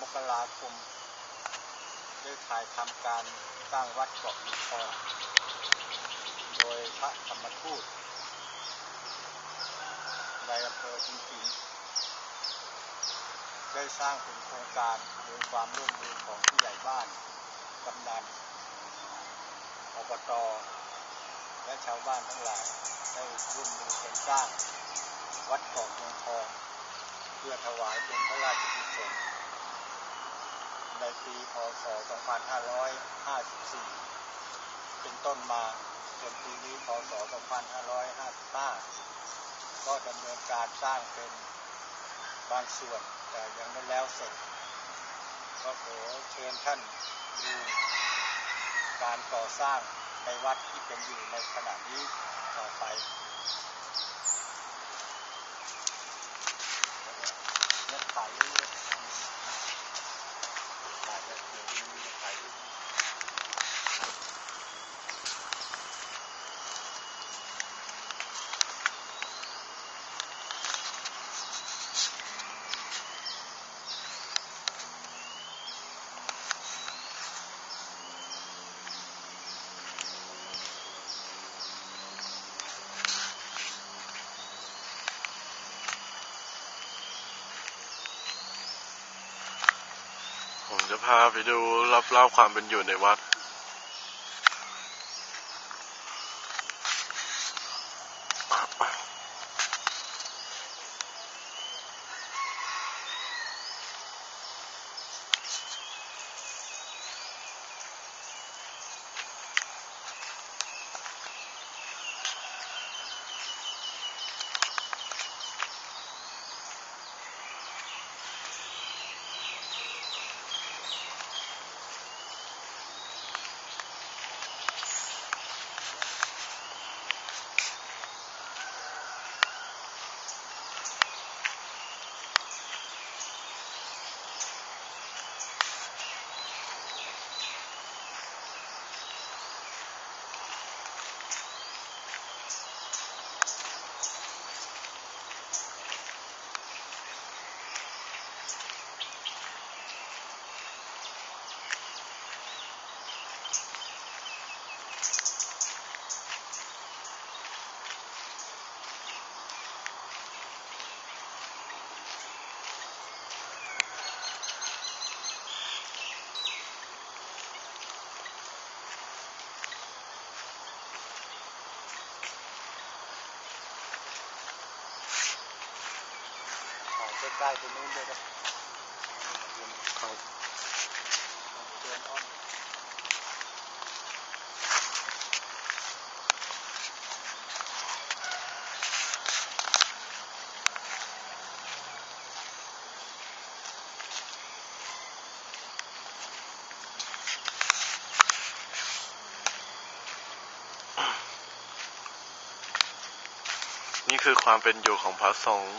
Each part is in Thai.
มกราคมได้ถ่ายทำการสร้างวัดเกาะลีทองโดยพระธรรมทูตในอำเภอจิงจิงได้สร้างเป็นโครงการโดยความร่วมมือของผู้ใหญ่บ้าน กำนันอบตและชาวบ้านทั้งหลายได้ร่วมมือกันสร้าง วัดเกาะเมืองทอง เพื่อถวายเป็นพระราชกุศล ปีพศ 2554 เป็นต้นมาจนปีนี้พศ 2555 ก็ดำเนินการสร้างเป็นบางส่วนแต่ยังไม่แล้วเสร็จ ก็ขอเชิญท่านดูการก่อสร้างในวัดที่เป็นอยู่ในขณะนี้ต่อไป เนี่ยถ่ายเรื่อยๆถ่ายแบบเดี๋ยวมีถ่ายรูป ผม จะพาไปดูรับเล่าความเป็นอยู่ในวัด กล้ตรงนู้นด้วยนะครับเดินอ้อมนี่คือความเป็นอยู่ของพระสงฆ์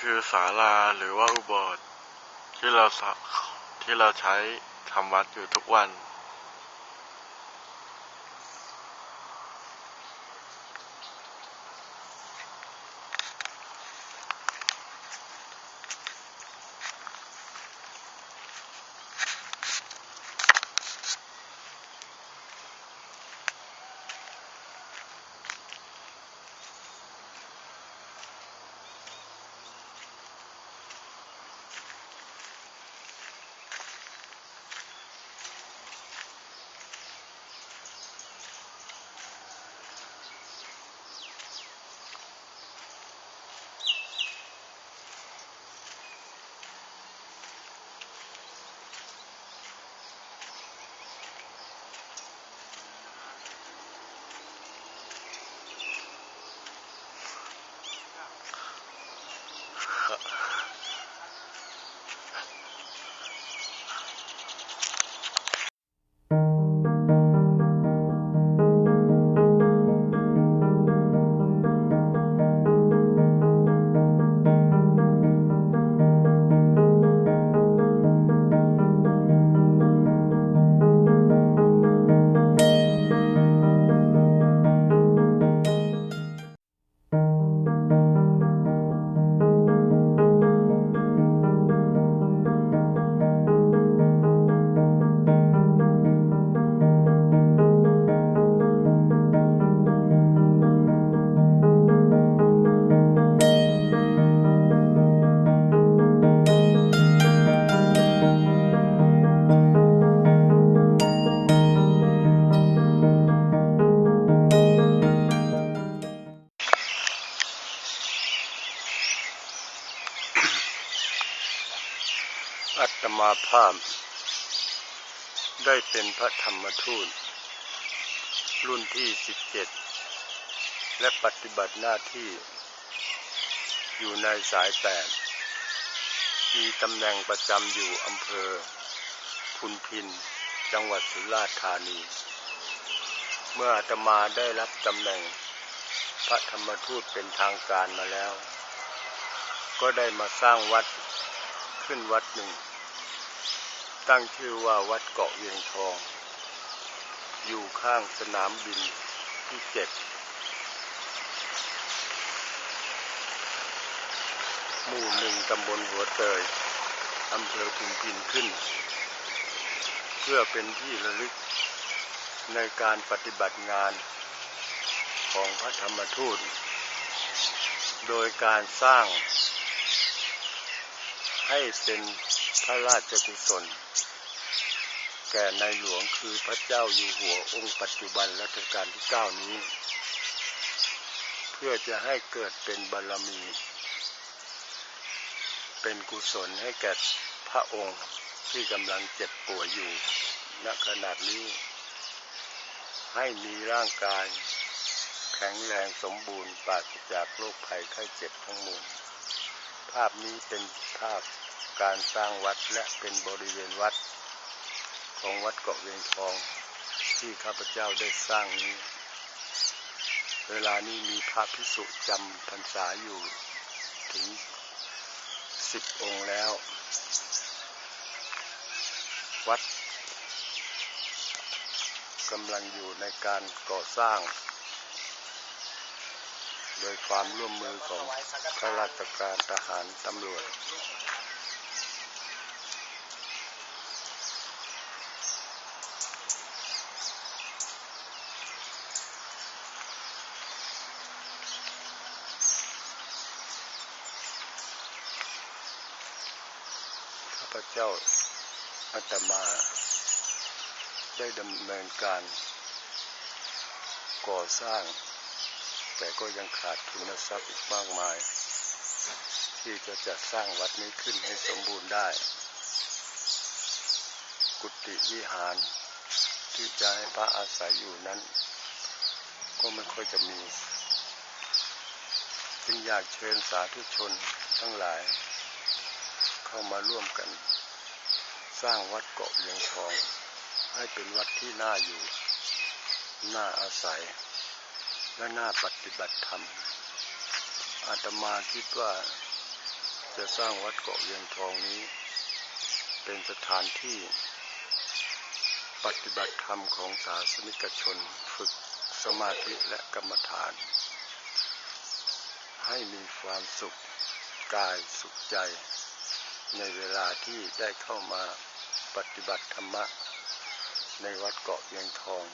คือศาลาหรือว่าอุโบสถที่เราที่เราใช้ทำวัดอยู่ทุกวันาภาพ ได้เป็นพระธรรมทูต รุ่นที่17และปฏิบัติหน้าที่ อยู่ในสายแปดมีตำแหน่งประจำอยู่อำเภอ พุนพิน จังหวัดสุราษฎร์ธานี เมื่ออาตมาได้รับตำแหน่ง พระธรรมทูตเป็นทางการมาแล้ว ก็ได้มาสร้างวัดขึ้นวัดหนึ่ง ตั้งชื่อว่าวัดเกาะเวียงทอง อยู่ข้างสนามบินที่เจ็ดหมู่หนึ่งตำบลหัวเตยอำเภอพุนพินขึ้น เพื่อเป็นที่ระลึกในการปฏิบัติงานของพระธรรมทูต โดยการสร้างให้เป็น พระราชกุศล แก่ในหลวงคือพระเจ้าอยู่หัวองค์ปัจจุบันรัชกาลที่เก้านี้ เพื่อจะให้เกิดเป็นบารมี เป็นกุศลให้แก่พระองค์ที่กำลังเจ็บป่วยอยู่ณขณะนี้ ให้มีร่างกายแข็งแรงสมบูรณ์ปราศจากโรคภัยไข้เจ็บทั้งมวลภาพนี้เป็นภาพ การสร้างวัดและเป็นบริเวณวัด ของวัดเกาะเวียงทอง ที่ข้าพเจ้าได้สร้างนี้ เวลานี้มีพระพิสุจำพรรษาอยู่ถึงสิบองค์แล้ว วัดกำลังอยู่ในการก่อสร้าง โดยความร่วมมือของข้าราชการทหารตำรวจ ข้าพเจ้าอาตมา ได้ดำเนินการก่อสร้าง แต่ก็ยังขาดทุนทรัพย์อีกมากมาย ที่จะจัดสร้างวัดนี้ขึ้นให้สมบูรณ์ได้ กุฏิวิหารที่จะให้พระอาศัยอยู่นั้น ก็ไม่ค่อยจะมี จึงอยากเชิญสาธุชนทั้งหลาย เข้ามาร่วมกัน สร้างวัดเกาะเวียงทอง ให้เป็นวัดที่น่าอยู่ น่าอาศัย และน่าปฏิบัติธรรม อาตมาคิดว่าจะสร้างวัดเกาะเวียงทองนี้ เป็นสถานที่ ปฏิบัติธรรมของศาสนิกชน ฝึกสมาธิและกรรมฐาน ให้มีความสุขกายสุขใจ ในเวลาที่ได้เข้ามาปฏิบัติธรรมะ ในวัดเกาะเวียงทอง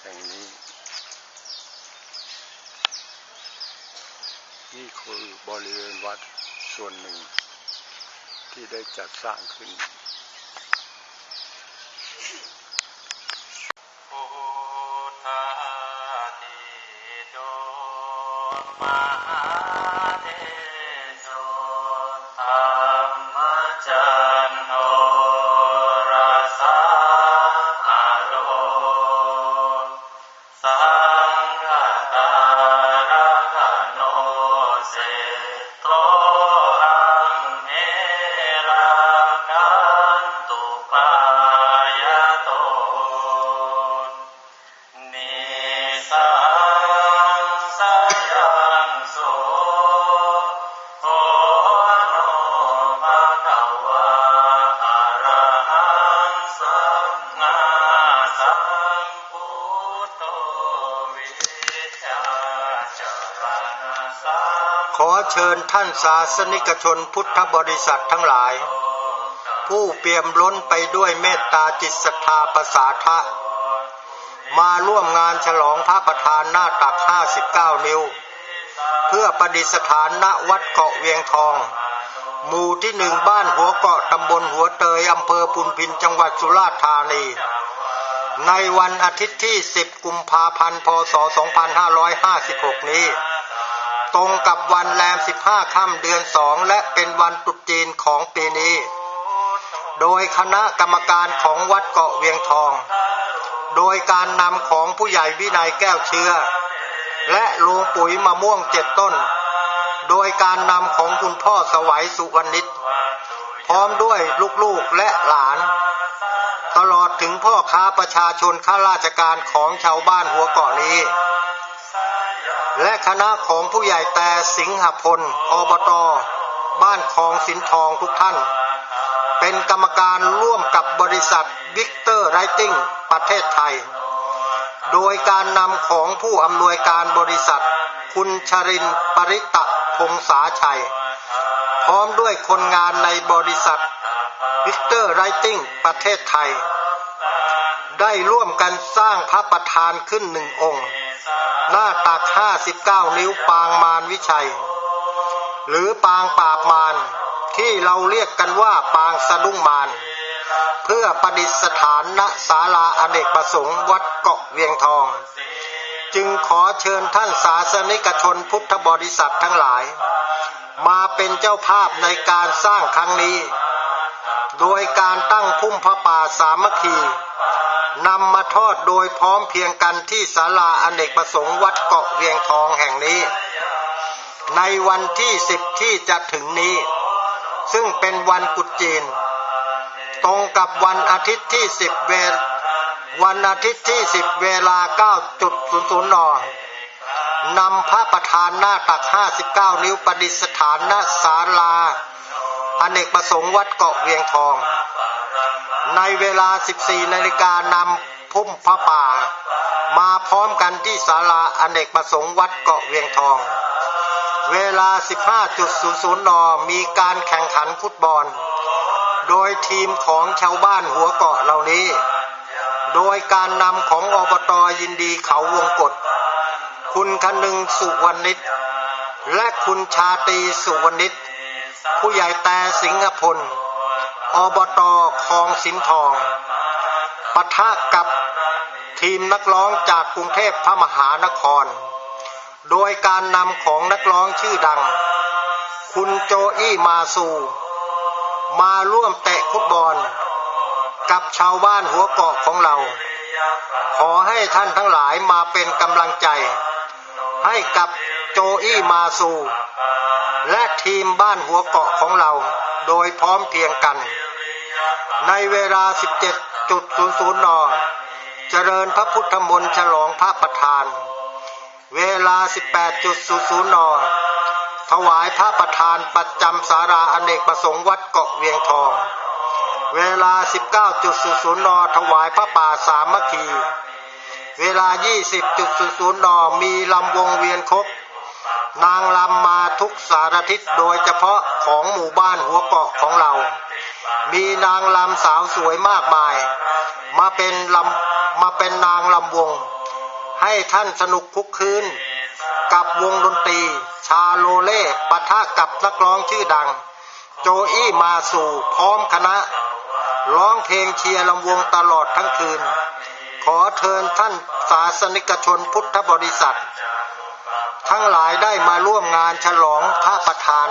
แห่งนี้ นี่คือบริเวณวัดส่วนหนึ่ง ที่ได้จัดสร้างขึ้นพุทธ ชิญท่านศาสนิกชนพุทธบริษัททั้งหลาย ผู้เปี่ยมล้นไปด้วยเมตตาจิตศรัทธาประสาทะ มาร่วมงานฉลองพระประธานหน้าตัก 59 นิ้ว เพื่อประดิษฐานณวัดเกาะเวียงทอง หมู่ที่หนึ่งบ้านหัวเกาะตำบลหัวเตยอำเภอพุนพินจังหวัดสุราษฎร์ธานี ในวันอาทิตย์ที่ 10 กุมภาพันธ์ พศ 2556 นี้ ตรงกับวันแรม 15 ค่ำเดือน 2 และเป็นวันตรุษจีนของปีนี้ โดยคณะกรรมการของวัดเกาะเวียงทอง โดยการนำของผู้ใหญ่วินัยแก้วเชื้อ และโลงปุ๋ยมะม่วงเจ็ดต้น โดยการนำของคุณพ่อสวัยสุวรรณิตพร้อมด้วยลูกๆและหลาน ตลอดถึงพ่อค้าประชาชนข้าราชการของชาวบ้านหัวเกาะนี้ และคณะของผู้ใหญ่แต่สิงหพล อบต บ้านคลองสินทองทุกท่าน เป็นกรรมการร่วมกับบริษัทวิกเตอร์ไรติงประเทศไทย โดยการนำของผู้อำนวยการบริษัท คุณชรินปริตะพงษาชัย พร้อมด้วยคนงานในบริษัทวิกเตอร์ไรติงประเทศไทย ได้ร่วมกันสร้างพระประธานขึ้นหนึ่งองค์ หน้าตัก59นิ้วปางมารวิชัย หรือปางปราบมารที่เราเรียกกันว่าปางสะดุ้งมารเพื่อประดิษฐานณศาลาอเนกประสงค์วัดเกาะเวียงทอง จึงขอเชิญท่านสาสนิกชนพุทธบริษัททั้งหลาย มาเป็นเจ้าภาพในการสร้างครั้งนี้ โดยการตั้งพุ่มพระป่าสามัคคี นำมาทอดโดยพร้อมเพียงกันที่ศาลาอเนกประสงค์วัดเกาะเวียงทองแห่งนี้ ในวันที่สิบที่จะถึงนี้ ซึ่งเป็นวันกุดจีน ตรงกับวันอาทิตย์ที่สิบเวลวันอาทิตย์ที่สิบเวลา9.00นนำพระประธานหน้าตัก59นิ้วประดิษฐานณศาลาอเนกประสงค์วัดเกาะเวียงทอง ในเวลา 14 นาฬิกานำพุ่มพระป่า มาพร้อมกันที่ศาลาอเนกประสงค์วัดเกาะเวียงทอง เวลา 15.00 น มีการแข่งขันฟุตบอล โดยทีมของชาวบ้านหัวเกาะเหล่านี้ โดยการนำของอบตยินดีเขาวงกฏคุณคนึงสุวรรณิต และคุณชาตีสุวรรณิต ผู้ใหญ่แต่สิงหพล อบตคลองสินทองปะทะกับทีมนักร้องจากกรุงเทพพระมหานคร โดยการนำของนักร้องชื่อดัง คุณโจอี้มาซู มาร่วมเตะฟุตบอล กับชาวบ้านหัวเกาะของเรา ขอให้ท่านทั้งหลายมาเป็นกำลังใจ ให้กับโจอี้มาซู และทีมบ้านหัวเกาะของเราโดยพร้อมเพียงกัน ในเวลา 17.00 น เจริญพระพุทธมนต์ฉลองพระประธาน เวลา 18.00 น ถวายพระประธานประจำสาราอเนกประสงค์วัดเกาะเวียงทอง เวลา 19.00 น ถวายพระป่าสามัคคี เวลา 20.00 น มีลำวงเวียนครบ นางลำมาทุกสารทิศโดยเฉพาะของหมู่บ้านหัวเกาะของเรา มีนางลำสาวสวยมากมาย มาเป็นลำมาเป็นนางลำวง ให้ท่านสนุกคุกคืน กับวงดนตรี ชาโลเล่ปะทะกับนักร้องชื่อดัง โจอี้มาสู่พร้อมคณะ ร้องเพลงเชียร์ลำวงตลอดทั้งคืน ขอเชิญท่านสาสนิกชนพุทธบริษัท ทั้งหลายได้มาร่วมงานฉลองพระประธาน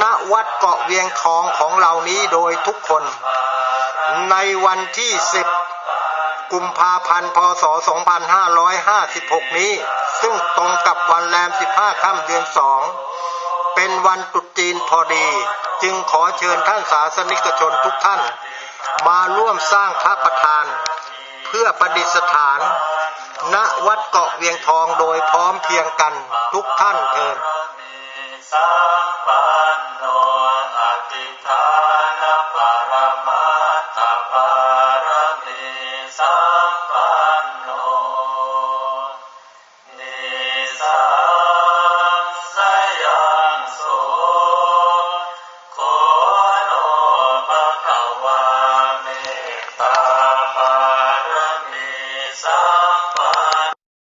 ณ วัดเกาะเวียงทองของเรานี้โดยทุกคน ในวันที่ 10 กุมภาพันธ์ พศ 2556 นี้ ซึ่งตรงกับวันแรม 15 ค่ำเดือน 2 เป็นวันตรุษจีนพอดี จึงขอเชิญท่านสาสนิกชนทุกท่าน มาร่วมสร้างพระประธาน เพื่อประดิษฐาน ณวัดเกาะเวียงทองโดยพร้อมเพียงกันทุกท่านเทินสัมปันโนอติทา